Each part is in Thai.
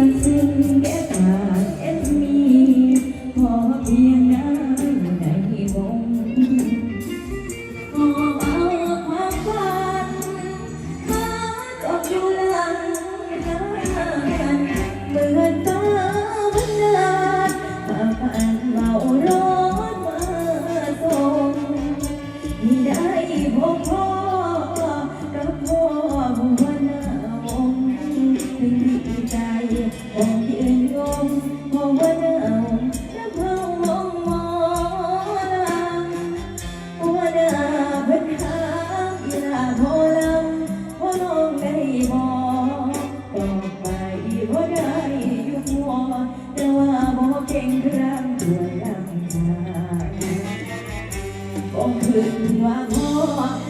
จะซึ้งแก่ตา ว่าพ่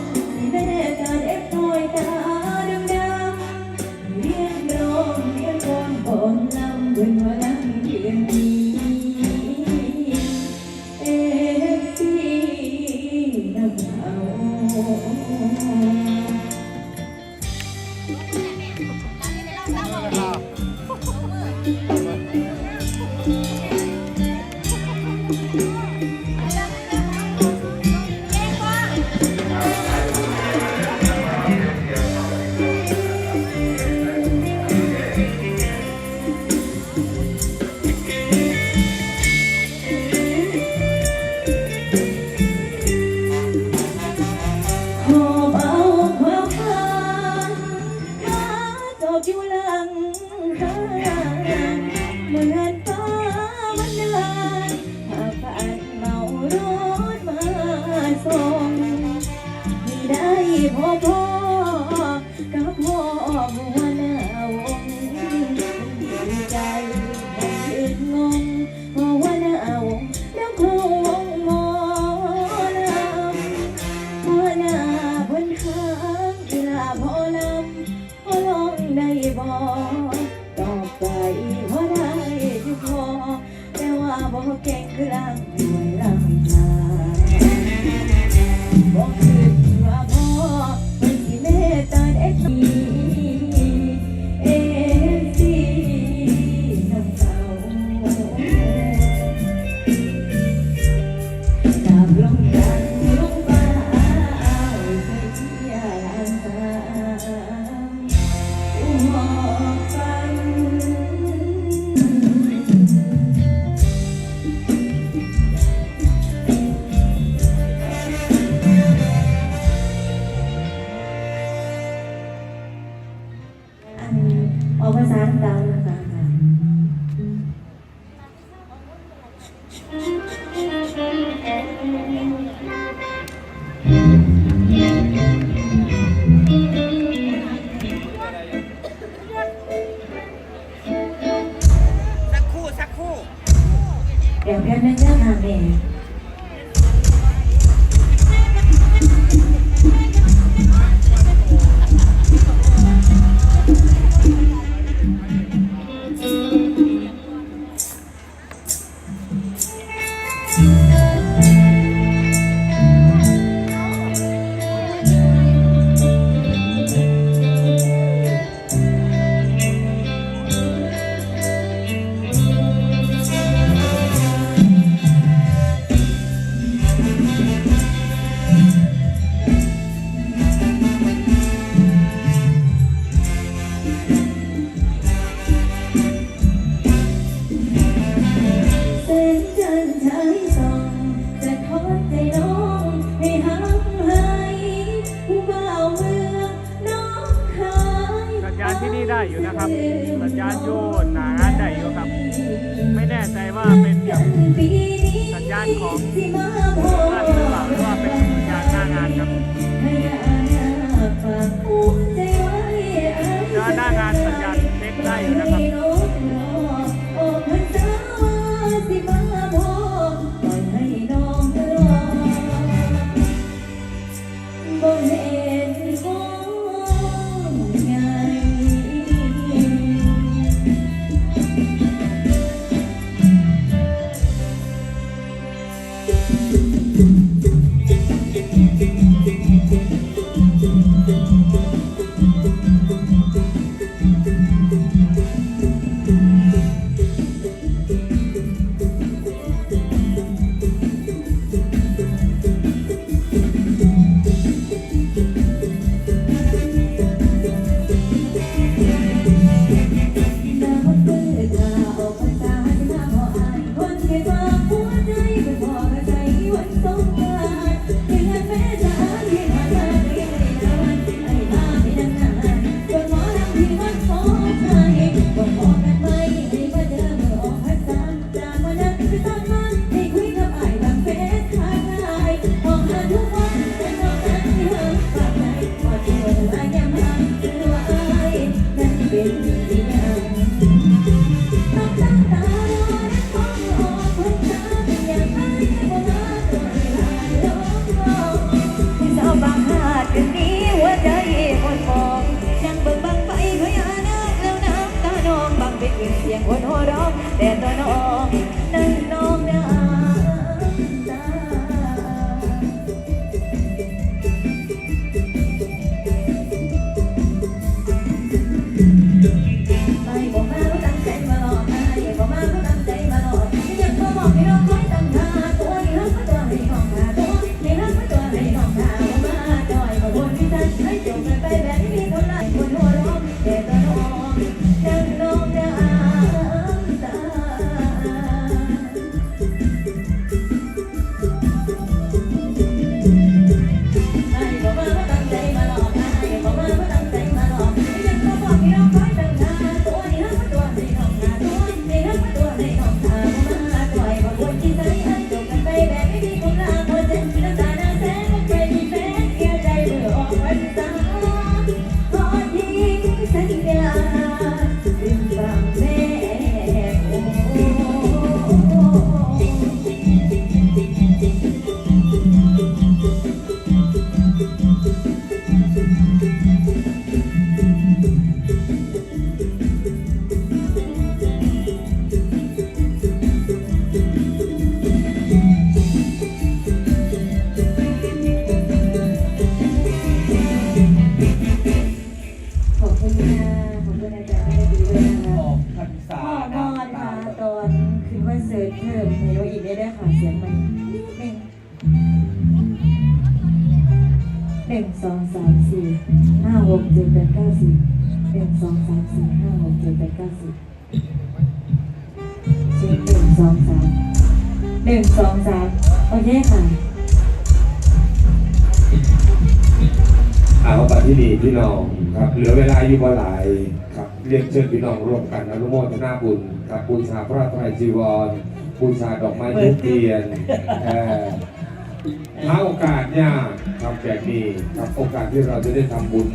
วมกันอนุโมทนาบุญครับบูชาพระไตรจีวรบูชาดอกไม้ทุกเทียนเอ่อหาโอกาสเนี่ยทำแบบนี้ครับโอกาสที่เราจะได้ทำบุญ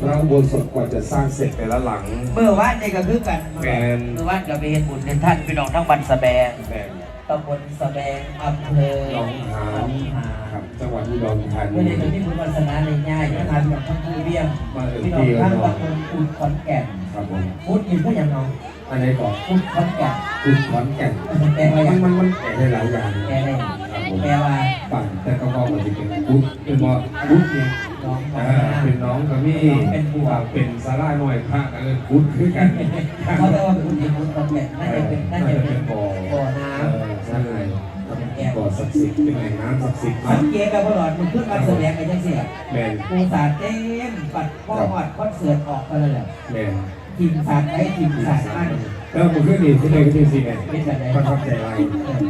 พระอุโบสถกว่าจะสร้างเสร็จแต่ละหลัง เมื่อวานนี่ก็คือกันแมนเมื่อวานก็ไปเห็นบุญในท่านพี่น้องทั้งบันสะแบงแมนตำบลสะแบงอำเภอหนองหานครับจังหวัดอุดรธาเมื่อนีเด็กที่บุญวาสนาในง่ายนะครับพี่น้องทั้งผู้เบี้ยงมาถึงพี่น้องที่แล้วทั้งเนาะตำบลอุดขอนแก่น ครับผมพุทธนี่ผู้อย่างน้องอันไหนก่อนพุทธขอนแก่นคุณขอนแก่นแปลว่าอมัย่านงมันมันแก่ได้หลายอย่างแปลได้ครับผมแปลว่าปั่นแต่ก็พอมันจะเป็นกุ๊ดเป็นว่ากุ๊ดเนี่ยน้องขออ่างหน้าเป็นน้องกับมี่เป็นบัวเป็นสาราหน่อยพระเออกุ๊ดคือกันเขาเรียกว่าพุทธนี่พุทธขอนแก่นน่าจะเป็นน่าน่าจะจะเป็เป็นนบ่อบ่อน้เออใช่บ่อศักดิ์สิทธิ์เป็นแหล่งน้ำศักดิ์สิทธิ์ำสังเกตกับตลอดมันขึ้นมาแสดงกันยังเสียแมนปูสาดเต็มปัดพ่อหอดคอนเสิร์ตออกไปเลยแหละแมน ทีมสาดไอ้ทีมสาดมันแล้วผมันขึ้นนี่ที่ไหนก็ที่สิไงเป็นแบบไหนประทับใจอะไร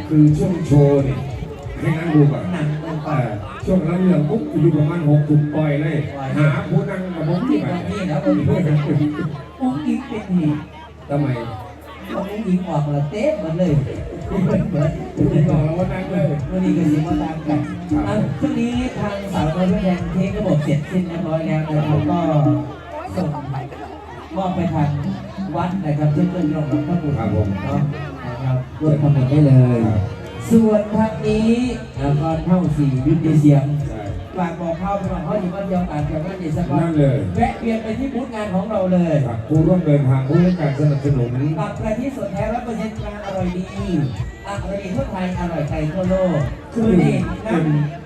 คือช่วงโชว์นี่ให้นั่งดูก่อนช่วงรับเรื่องปุ๊บอยู่ประมาณหกทุ่มปล่อยเลย หาผู้นั่งกับผมที่ที่ไหนรงนี้แล้วคนพูดถึงอุ้งอิงเป็นหีทำไมอุ้งอิงออกมาเต็มหมดเลยเหมือนเหมือนคุณบอกแล้วว่านั่งเลยวันนี้ก็สิมาตามกันอะช่วงนี้ทางสาวน้อยแดงเทคระบบเสร็จสิ้นเรียบร้อยแล้วนะครับก็ส่ง มอบไปทางวัดนะครับเช่นเรื่องของหลวงพ่อบุญครับผม เนาะนะครับร่วมทำบุญได้เลยส่วนทางนี้แล้วก็เท่าสี่ยุติเสียง ใช่ ฝากบอกเข้าไปว่าเขาอยู่บ้านเดียวกันกับบ้านเดชกรนั่นเลย แวะเวียนไปที่บูธงานของเราเลยครับผู้ร่วมเดินทางผู้ให้การสนับสนุนกับกะทิสดแท้ร้อยเปอร์เซ็นต์อร่อยดีอร่อยดีทั่วไทยอร่อยไทยทั่วโลกคือนี่น้ำ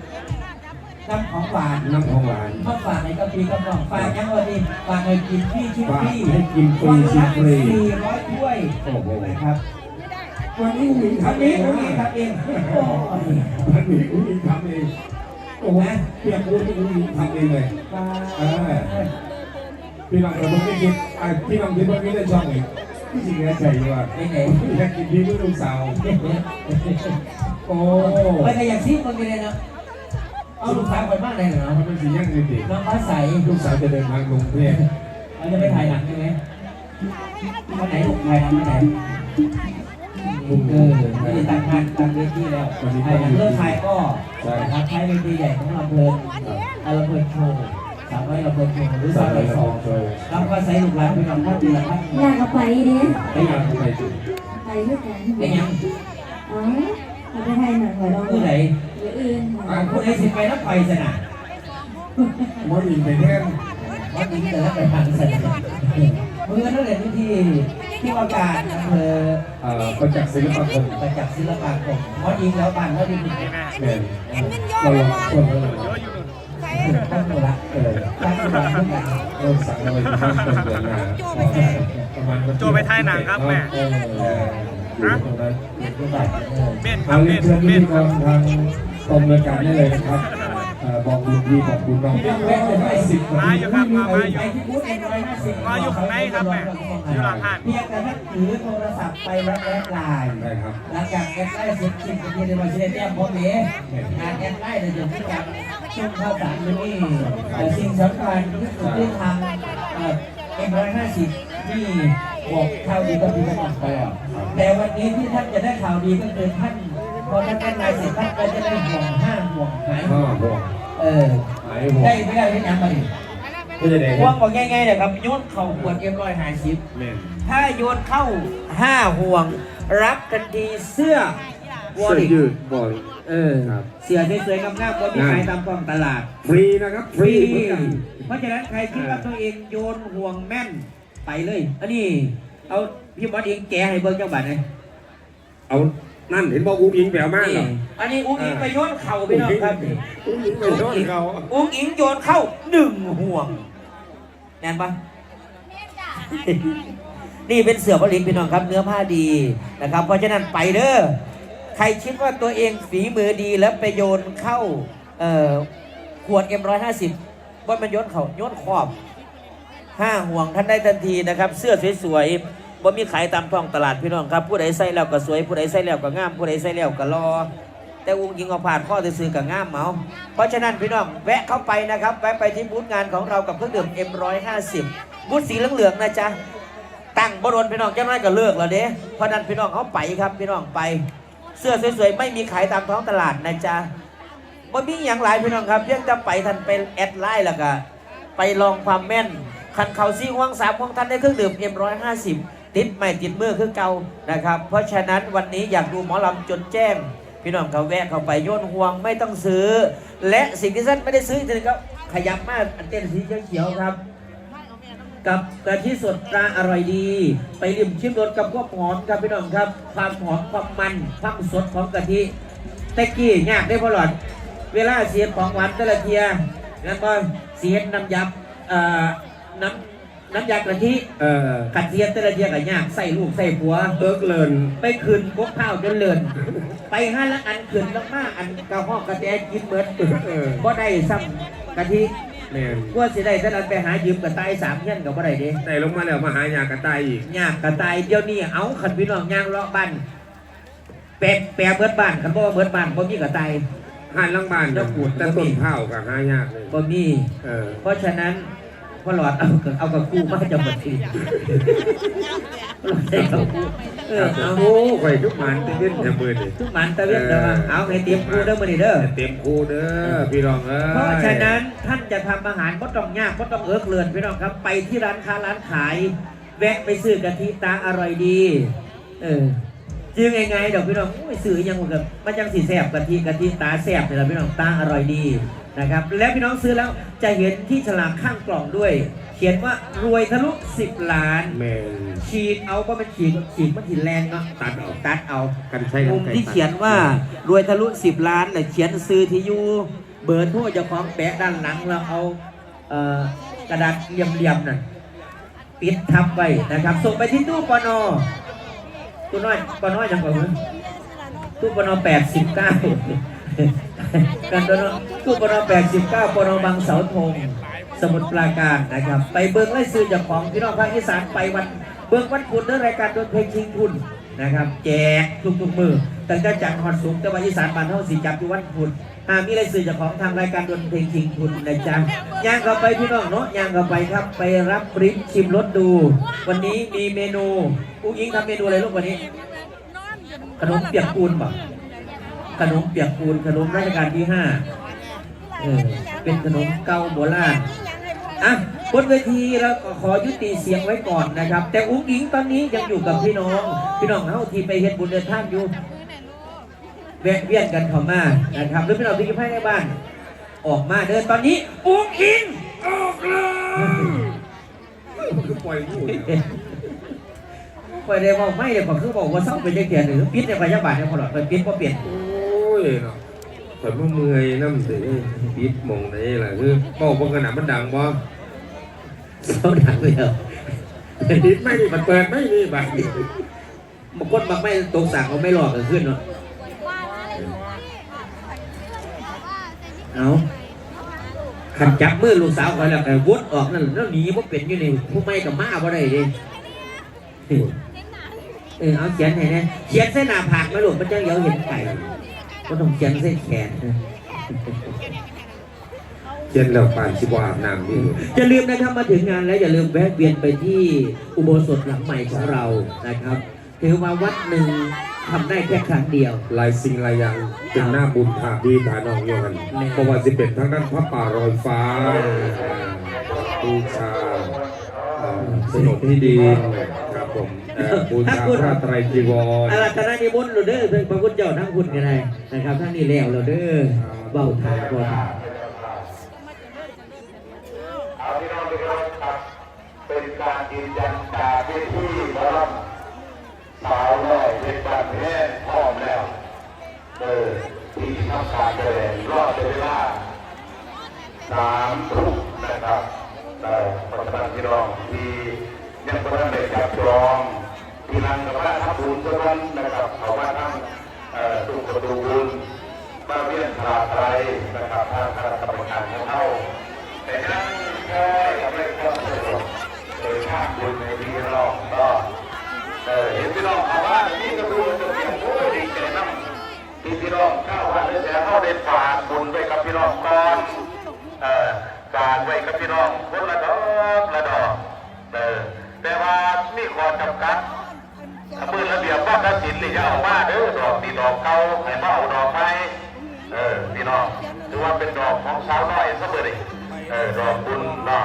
น้ำของหวานน้ำของหวานมาฝากในกะปิกระป๋องฝากยังวันนี้ฝากให้กินฟรีชิมฝากฟรีให้กินฟรีวันชิละมฟรีสี่ร้อยถ้วยโอ้โหนะครับวันนี้อุ้งอิงทำทำเอเองงทำเองทำเองโอ้ยวันนี้อุ้งอิงทำเองโอ้โหเพียงพูดที่อุ้งอิงทำเองเลยมาพี่น้องเราไม่คิดอะพี่น้องคิดว่าไม่ได้ชอบเลยพี่จริงแน่ใจว่าไม่ไหนอยากกินพี่ลูกสาวโอ้ไปขยันซิมันไปเลยเนาะ เอาลูกสาวไปบ้านไหนเหรอมันเป็นสีย่างจริงน้องฟ้าใสๆลูกสาวจะเดินทางกรุงเทพเราจะไปถ่ายหนังใช่ไหมวันไหนลูกถ่ายหนังวันไหนเออไม่ได้ตั้งงานตั้งเวทีแล้วถ่ายหนังเรื่องถ่ายก็นะครับถ่ายเวทีใหญ่ของเราเพลินเราเพลินโชว์สามร้อยเราเพลินโชว์หรือสาสามวร้อยสสอองงโชว์น้องฟ้าใสลูกหลานเป็นน้องท่านดีละท่านอยากเอาไปดิไม่งานทำไมจุดไปด้วยกันเป็นยังอ๋อเรา ไปถ่ายหนังเหรอเราผู้ไหนหรืออื่นค่ะผู้ไหนสิไปแล้วไปสนะมออินไปแท่นวันนี้แต่ละไปทางสนะเมื่อนั่นแหละที่ที่ว่าการอำเภอเอ่อประจักษ์ศิลปาคมประจักษ์ศิลปาคมเพราะยิงแล้วบ้านเขาดีดีนี่แม่แม่นเราลองคนเราลองเยอะอยู่นู่นตั้งตัวละเออตั้งตัวละทุกอย่างเราสั่งอะไรที่บ้านเป็นเดือนหน้าประมาณวันที่โจไปถ่ายหนังครับแม่ เออเอออยู่ตรงนั้นทุกอย่างเออเม่นคเอารับเรีเม่ยนนเชิญพิเม่ธีนกรทางกองบริการได้เลยนะครับเอ่อบอกบุญดีบอกบุญน้องแม่จะได้สิบมาอยู่ครับมามาอยู่ไปที่บูธเอ็นร้อยห้าสิบมาอยู่ข้างในครับแม่อยู่หลังห้างเพียงแต่ท่านถือโทรศัพท์ไปแล้วแอดไลน์ได้ครับหลังจากแอดไลน์เสร็จสิ้นพิธีในวันเสด็จแต้มพร้อมเองงานแอดไลน์เนี่ยจะมีการช่วงเข้าสารอยู่นี่แต่สิ่งสำคัญที่สุดที่ทางเอ็นร้อยห้าสิบที่ บอกข่าวดีกับพี่น้องไปอะแต่วันนี้ที่ท่านจะได้ข่าวดีก็คือท่านพอท่านแอดไลน์เสร็จท่านก็จะได้ห่วงห้ามห่วงหายห้าห่วงเออหายห่วงได้ไม่ได้ที่ยังมาดิไม่ได้ไหนห่วงบอกง่ายๆเลยครับโยนเข่าขวดเอ็มร้อยหาสิบแม่นถ้าโยนเข้าห้าห่วง รับกันดีเสื้อวอเสื้อลิยืดบอยเออครับเสื้อสวยๆงามๆก็มีขายตามกล้องตลาด ฟรีนะครับ ฟรีเหมือนกันเพราะฉะนั้นใครคิดว่าตัวเองโยนห่วงแม่น ไปเลย อันนี้ เอาพี่บอสเองแกะให้เบิ้งจังหวัดเลยเอานั่นเห็นบอกอุ้งอิงแปลมากเหรนี่ออันนี้อุ้งอิงไปโยนเข่าไปน้องครับ อุ้งอิงไปโดนเขาอุ้งอิงโยนเข้าหนึ่งห่วงแน่นปะ นี่เป็นเสือผลิตพี่น้องครับเนื้อผ้าดีนะครับ เพราะฉะนั้นไปเด้อใครคิดว่าตัวเองฝีมือดีแล้วไปโยนเข้าเอ่อขวด M150 ว่ามันโยนเขาโยนขอบ ห้าห่วงท่านได้ทันทีนะครับ เสื้อสวยๆบ่มีขายตามท้องตลาดพี่น้องครับ ผู้ใดใส่แล้วก็สวย ผู้ใดใส่แล้วก็งาม ผู้ใดใส่แล้วก็รอ แต่อุ้งยิงเอาผ่านข้อซื้อกับง่ามเมา เพราะฉะนั้นพี่น้องแวะเข้าไปนะครับ แวะไปที่บูธงานของเรากับเครื่องดื่ม M150 บูธสีเหลืองๆนะจ๊ะ ตั้งบรนพี่น้องเจ้าน้อยก็เลิกแล้วเด้เพราะนั้นพี่น้องเขาไปครับพี่น้องไป เสื้อสวยๆไม่มีขายตามท้องตลาดนะจ๊ะบ่มีอย่างหลายพี่น้องครับเพียงจะไปทันเป็นแอดไลน์แล้วก็ไปลองความแม่น คันเขาซีห่วงสามห่วงท่านได้เครื่องดื่ม M150 ติดใหม่ติดมือคือเก่านะครับ เพราะฉะนั้นวันนี้อยากดูหมอลำจนแจ้ง พี่น้องเขาแวะเข้าไปโยนห่วงไม่ต้องซื้อ และสิ่งที่ท่านไม่ได้ซื้อจริงก็ขยับมากอันเต้นสีเขียวๆครับ กับกะทิสดตราอร่อยดี ไปริมชิมรสกับพวกหอมครับพี่น้องครับ ความหอมความมันความสดของกะทิแตะกี้ยากได้พอหลอด เวลาเสียของหวานแต่ละเทียแล้วก็เสียน้ำยับเอ่อ น้ำน้ำยากะทิเออกัดเสียแต่ละเทียกับยากใส่ลูกใส่ผัว เอิร์กเลินไปคืนกบข้าวจนเลินไปห้าละอันคืนแล้วมาอันกระห้องกระแตกินเหมือนเออก็ได้ซ้ำกะทิแม่นกว่าสิได้แต่นั้นไปหายืมกระต่ายสามเงี้ยนกับบ่ได้เด้แต่ลงมาแล้วมาหายากระต่ายอีกยากกระต่ายเดี๋ยวนี้เอาขันพี่น้องย่างเลาะบ้านแปะแปะเบิดบ้านคันบ่ว่าเบิดบ้านบ่มีกระต่ายหันหลังบ้านจะปวดแต่ต้นเผากับหายากเลย บ่มี เออ เพราะฉะนั้น พ่อหลอดเอากับเอากับกู้มาจะหมดทีหลอดใส่กับกู้เออเอาโอ้ข่อยทุกมันจะเล่นจะเบิดเลยทุกหมันตะเวนเด้อเอาให้เตรียมกู้เด้อมื้อนี้เด้อเต็มคูเด้อพี่รองเอ้ยเพราะฉะนั้นท่านจะทำอาหารก็ต้องยากก็ต้องเอิกเลือนพี่น้องครับ ไปที่ร้านค้าร้านขาย แวะไปซื้อกะทิตาอร่อยดี เออ จื้อไงไงเดี๋ยวพี่น้องโอ้ยซื้อยังหมดกับมันจังสีแสบกะทิกะทิตาแสบเลยละพี่น้องตาอร่อยดีนะครับ และพี่น้องซื้อแล้วจะเห็นที่ฉลากข้างกล่องด้วย เขียนว่ารวยทะลุ10 ล้าน แม่นฉีดเอาก็มันฉีดฉีดมันถินแรงเนาะตัดเอาตัดเอากันใช้กัมุนมไก่ที่เขียนว่ารวยทะลุ10 ล้านเลยเขียนซื้อที่อยู่เบอร์โทรเจ้าของแปะด้านหลังเราเอาเอ่อกระดาษเหลี่ยมๆนั่นปิดทับไว้นะครับ ส่งไปที่ตู้ปน ตู้น้อยปน้อยยังไงวะตู้ปนอแปดสิบเก้ากันตัวน้อตู้ปนอแปดสิบเก้าปนอบางเสาธงสมุทรปราการนะครับ ไปเบิ้งไล่ซื้อจากของพี่น้องภาคอีสานไปวันเบิ้งวันพุณเรื่อรายการดนเพลงชิงทุนนะครับ แจกทุกๆมือตั้งแต่จันทร์ฮอดสูงแต่ว่าอีสานบ้านเฮาสิจับอยู่วันพุณ หากมีรายสื่อจากของทางรายการดนเพลงชิงทุนนะจ๊ะย่างเข้าไปพี่น้องเนาะย่างเข้าไปครับ ไปรับปริ้นชิมรสดู วันนี้มีเมนูอุ้งอิงทำเมนูอะไรลูกวันนี้ ขนมเปียกปูนป่ะขนมเปียกปูนขนมราชการที่ห้าเออเป็นขนมเกาโบราณอะบนเวทีเราก็ขอยุติเสียงไว้ก่อนนะครับ แต่อุ้งอิงตอนนี้ยังอยู่กับพี่น้อง พี่น้องเฮาที่ไปเฮ็ดบุญเดินทางอยู่ แวะเวียนกันเข้ามานะครับหรือพี่น้องที่อยู่ภายในบ้าน ออกมาเดินตอนนี้อุ้งอิงออกเลยมันคือปล่อยพูดไปได้ว่าไม่เลยก็คือบอกว่าเศร้าเป็นจังเกียนหรือปิดในพยาบาลเนี่ยพอหลอดไปปิดก็เปลี่ยนโอ้ยเนาะข่อยบ่เมื่อยน้ำสิปิดหมองไหนล่ะคือเป้าบ่ขนาดมันดังบ่เศร้าดังเลยเหรอปิดไม่นี่มันเปิดไม่นี่บัดนี้บางคนบางไม่ตรงสั่งเขาไม่หลอกกันขึ้นเนาะ เอาขันจับมือลูกสาวคอยแล้วก็วุดออกนั่นแล้วหนีว่าเป็นอยู่นี่ผู้ไม่กับมาบ่ได้ดิเออเอาเขียนให้นะเขียนเส้นหน้าผากไหมลูกมันจะเดี๋ยวเห็นไก่ก็ต้องเขียนเส้นแขนนะเย็นแล้วป่านสิบ่อาบน้ำนี่อย่าลืมนะครับมาถึงงานแล้วอย่าลืมแวะเวียนไปที่อุโบสถหลังใหม่ของเรานะครับถือว่าวัดหนึ่ง ทำได้แค่ครั้งเดียว หลายสิ่งหลายอย่างเป็นหน้าบุญภาพดีฐานองโยกันแม่เพราะว่าสิเป็นทั้งด้านพระป่ารอยฟ้าบูชาเอ่อสนมที่ดีครับผมเอ่อบูชาพระไตรจีวรอารัตนานิมนต์เราเด้อเป็นพระพุทธเจ้าทั้งคุณกันเลยนะครับทั้งนี้แล้วเราเด้อเบาทางก่อนเอาพี่น้องทุกท่านครับเป็นการยืนยันจากที่ที่หมอลำ สาวน้อยเป็นบ้านแม่พร้อมแล้วเออที่ทำการแสดงรอบเวลาสามทุ่มนะครับเออเพราะฉะนั้นพี่น้องที่ยังไม่ได้จับจองที่นั่งกับพระทับบุญสักวันนะครับเขามาทั้งเอ่อตุกประตูบุญมาเวียนพาไตรนะครับทางคณะกรรมการของเขาแต่ยังแค่ยังไม่ครบสรุปโดยภาพบุญในพี่น้องก็ เออเห็นพี่น้องเอาว่านี่ก็ดูจะเพียงโอ้ยดีใจน้ำที่พี่น้องเข้าวันนี้แต่เข้าได้ฝากบุญไว้กับพี่น้องก่อนเออฝากไว้กับพี่น้องคนละดอกละดอกเออแต่ว่ามีข้อจำกัดมือระเบียบว่าตัดสินหรือจะเอาว่าเด้อดอกดีดอกเก่าให้มาเอาดอกไม้เออพี่น้องถือว่าเป็นดอกของสาวน้อยซะเบอร์ดิเออดอกบุญเนาะ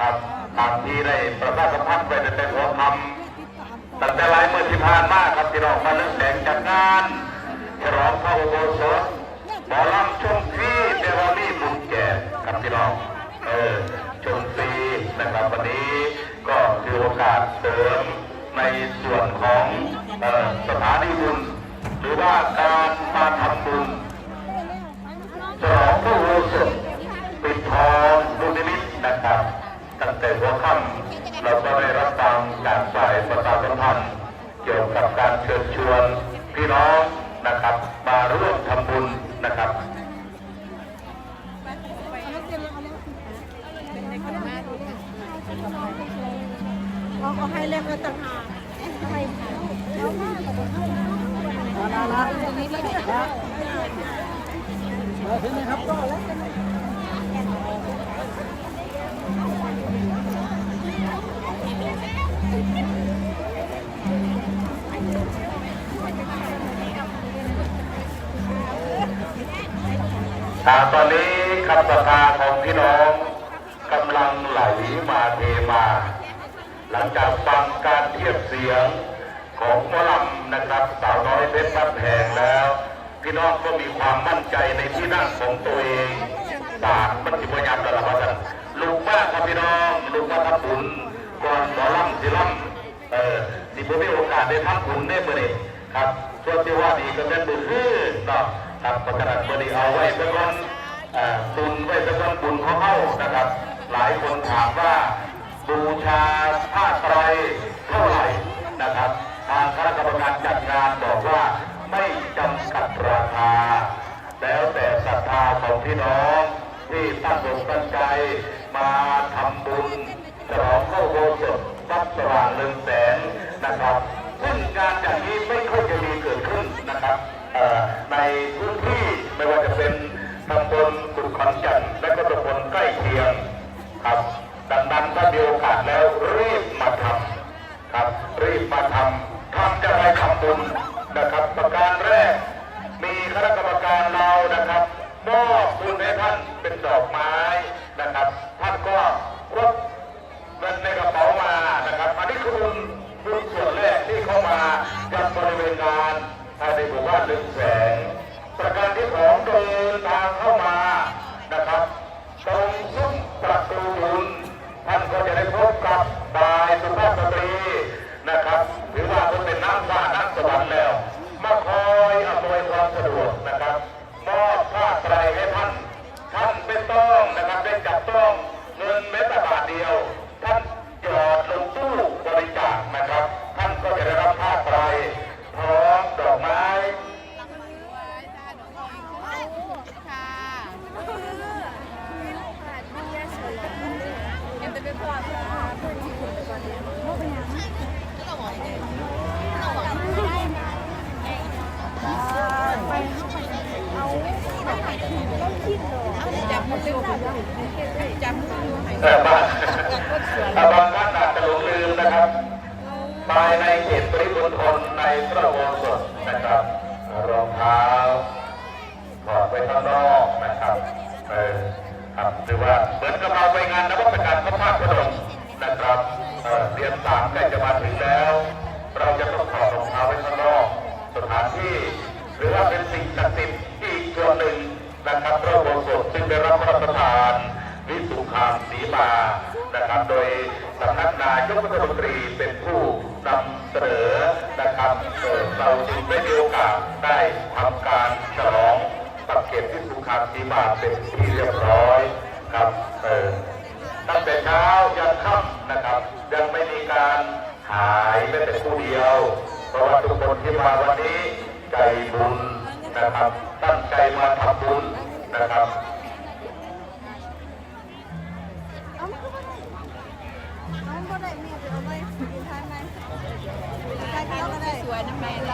ครับตามที่ได้ประชาสัมพันธ์ไปในแต่หัวคำ ตั้งแต่หลายเมื่อที่ผ่านมาครับพี่น้องมาเรื่องแสงจัดงานฉลองพระอุโบสถหมอลำชมฟรีแต่ว่ามีบุญแจกครับพี่น้องเออชมฟรีนะครับวันนี้ก็คือโอกาสเสริมในส่วนของออสถานีบุญหรือว่าการมาทำบุญฉลองพระอุโบสถปิดทองลูกนิมิตนะครับ ตั้งแต่หัวค่ำเราก็ได้รับฟังจากฝ่ายประชาสัมพันธ์เกี่ยวกับการเชิญชวนพี่น้องนะครับมาร่วมทำบุญนะครับเอาเอาให้เล็กก็ต่างหากให้เอามาเอาละละเห็นไหมครับก็แล้ว กันอ่าตอนนี้คำศรัทาของพี่น้องกำลังไหลมาเทมา หลังจากฟังการเทียบเสียงของมอลำนะครับสาวน้อยเพชรบ้านแพงแล้ว พี่น้องก็มีความมั่นใจในที่นั่งของตัวเองบาทมันจิพยายามตลอดว่าลูกมากครับพี่น้องลูกมาทำบุญ ก่อนหมอลำสิลำเออสิผมมีโอกาสได้ทำบุญได้เมื่อนี้ครับส่วนที่ว่าดีก็เป็นบุญคือเนาะครับประกาศบริเอาไว้เป็นวันเอ่อบุญไว้เป็นวันบุญของเขานะครับ หลายคนถามว่าบูชาผ้าไตรเท่าไหร่นะครับ ทางคณะกรรมการจัดงานบอกว่าไม่จำกัดราคา แล้วแต่ศรัทธาของพี่น้องที่ตั้งอกตั้งใจมาทำบุญ ฉลองเข้าโบสถทรัพสว่างเรืองแสงนะครับซึ่งงานอย่างนี้ไม่ค่อยจะมีเกิดขึ้นนะครับในพื้นที่ไม่ว่าจะเป็นตำบลกุดขอนแก่นและก็ตำบลใกล้เคียงครับดังนั้นถ้ามีโอกาสแล้วรีบมาทำครับ รีบมาทำทำจะไปทำบุญนะครับ ประการแรก มีคณะกรรมการเรานะครับมอบบุญให้ท่านเป็นดอกไม้ เข้ามาจัดบริเวณงานภายในหมู่บ้านลึงแสง ประการที่สองเดินทางเข้ามานะครับตรงซุ้มประตูบุญท่านก็จะได้พบกับบายสุภาพสตรีนะครับถือว่าางฟ้านักสวรรค์แล้ว มาคอยอำนวยความสะดวกนะครับมอบผ้าไตรให้ท่าน ท่านไม่ต้องนะครับได้จับต้องเงินแม้แต่บาทเดียว ท่านหยอดลงตู้บริจาคนะครับ ท่านก็จะได้ รั เราจึงได้มีโอกาสได้ทำการฉลองปักเก็บวิสุขาสีมาเป็นที่เรียบร้อยครับเออตั้งแต่เช้ายันค่ำนะครับ ยังไม่มีการหายแม้แต่คู่เดียว เพราะว่าทุกคนที่มาวันนี้ใจบุญนะครับ ตั้งใจมาทำบุญนะครับ เอามาเอามาได้เมียไปเอาไว้กินทานไหมใครเขาก็ได้สวยน้ำแม่ได้เลยทานใครเขาก็ได้จับจับมือได้ลูก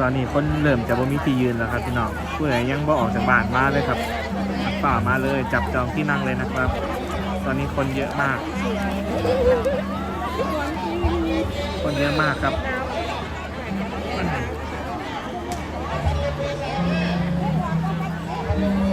ตอนนี้คนเริ่มจะบ่มีที่ยืนแล้วครับพี่น้องผู้ใดยังบ่ออกจากบ้านมาเลยครับฝ่ามาเลยจับจองที่นั่งเลยนะครับ ตอนนี้คนเยอะมาก คนเยอะมากครับ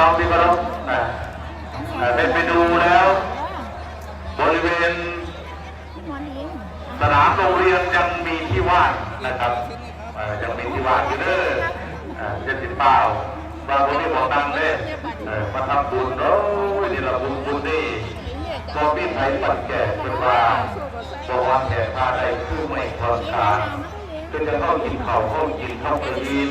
น้องที่เคารพอ่าอ่าได้ไปดูแล้ว บริเวณสนามโรงเรียนยังมีที่ว่างนะครับยังมีที่ว่างอยู่เด้อเจ็ดสิบเป้าบางคนที่บอกดังเลยมาทำบุญโอ้ยนี่เราบุญบุญนี่พอพี่ไทยปัดแก่เป็นว่าบอกว่าแก่พาได้คือไม่ทอนทานก็จะเข้ากินข้าวเข้ากินข้าวกระยิน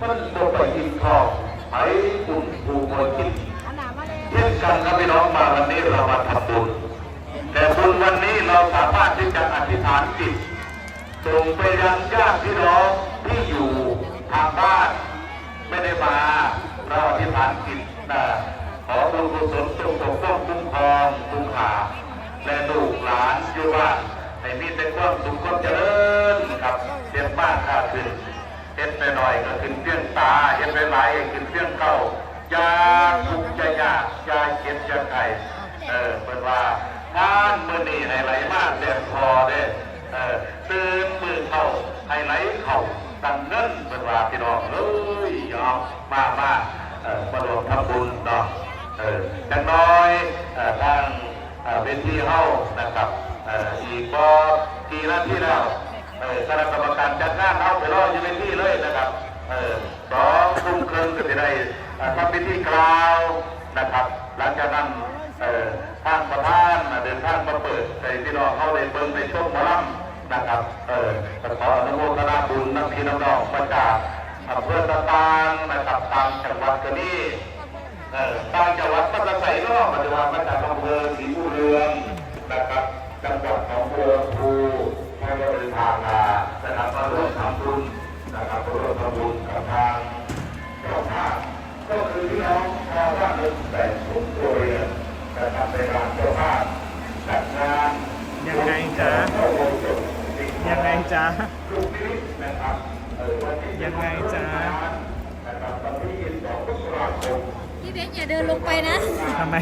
มันบ่ไปกินข้าว ไอ้บุญผูกคนกินเช่นกันครับพี่น้องมาวันนี้เรามาทำบุญแต่บุญวันนี้เราสามารถที่จะอธิษฐานจิตส่งไปยังญาติพี่น้องที่อยู่ทางบ้านไม่ได้มาเราอธิษฐานจิตนะขอบุญกุศลจงปกป้องคุ้มครองคุ้มหาและลูกหลานอยู่บ้านให้มีแต่ความสุขความเจริญครับเจ็บมากขาดขึ้น เห็นไปหน่อยก็ขึ้นเพียงตาเห็นไปหลายก็ขึ้นเพียงเก้ายาทุกข์อย่ายากยาเจ็บยาไข้เออเป็นว่างานมือนี่ให้ไหลมากเต็มคอเด้เออตื่นมือเข้าให้ไหลเข่าตั้งเงินเป็นว่าพี่น้องเอ้ยยอมมามาเอ่อมารวมทำบุญเนาะเออจังน้อยเอ่อทางเอ่อเป็นที่เฮานะครับเอ่ออีกก็กี่นาทีแล้ว เออคณะกรรมการจัดงานเอาไปรออยู่ในที่เลยนะครับเออสองทุ่มครึ่งก็จะได้เอ่อทำพิธีกล่าวนะครับ หลังจากนั้นเออทางประธานเดินทางมาเปิดให้พี่น้องเข้าได้เบิ่งในช่วงมอลำนะครับ เออขออนุโมทนาบุญนักพี่น้องๆมาจากอำเภอต่างๆนะครับตามจังหวัดกะนี้เออตามจังหวัดปัตตานีก็มาจากมาจากอำเภอศรีบุญเรืองนะครับจังหวัดหนองบัวลำพู เบนอย่าเดินลงไปนะ ทำไม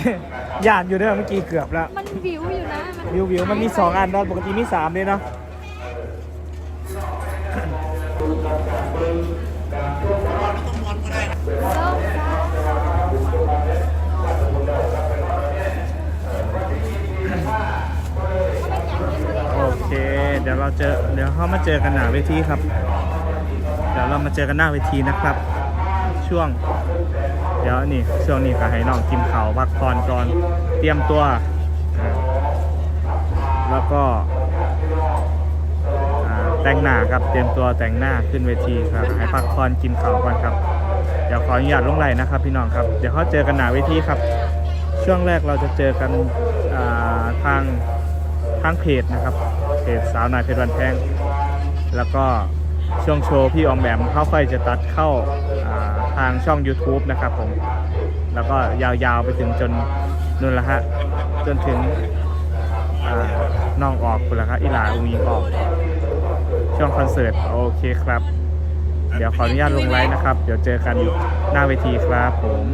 ย่านอยู่เด้อเมื่อกี้เกือบแล้ว มันวิวอยู่นะมันวิววิวมันมีสองอันเนาะปกติมีสามเลยเนาะโอเค เดี๋ยวเราเจอ เดี๋ยวเขามาเจอกันหน้าเวทีครับ เดี๋ยวเรามาเจอกันหน้าเวทีนะครับ ช่วงเดี๋ยวนี่ช่วงนี้ก็ให้น้องกินข้าวพักผ่อนก่อนเตรียมตัว แล้วก็แต่งหน้าครับเตรียมตัวแต่งหน้าขึ้นเวทีครับให้พักผ่อนกินข้าวก่อนครับ เดี๋ยวขออนุญาตลงไลนะครับพี่น้องครับเดี๋ยวเขาเจอกันหน้าเวทีครับ ช่วงแรกเราจะเจอกันาทางทางเพจนะครับเพจสาวนายเพชรวันแพงแล้วก็ช่วงโชว์พี่ออมแบมเขาค่อยจะตัดเข้า ทางช่อง YouTube นะครับผม แล้วก็ยาวๆไปถึงจนนู่นละฮะ จนถึงอ่าน้องออกคุณละครับอีหลาอุมีออก ช่วงคอนเสิร์ต โอเคครับ เดี๋ยวขออนุญาตลงไลน์นะครับ เดี๋ยวเจอกันหน้าเวทีครับผม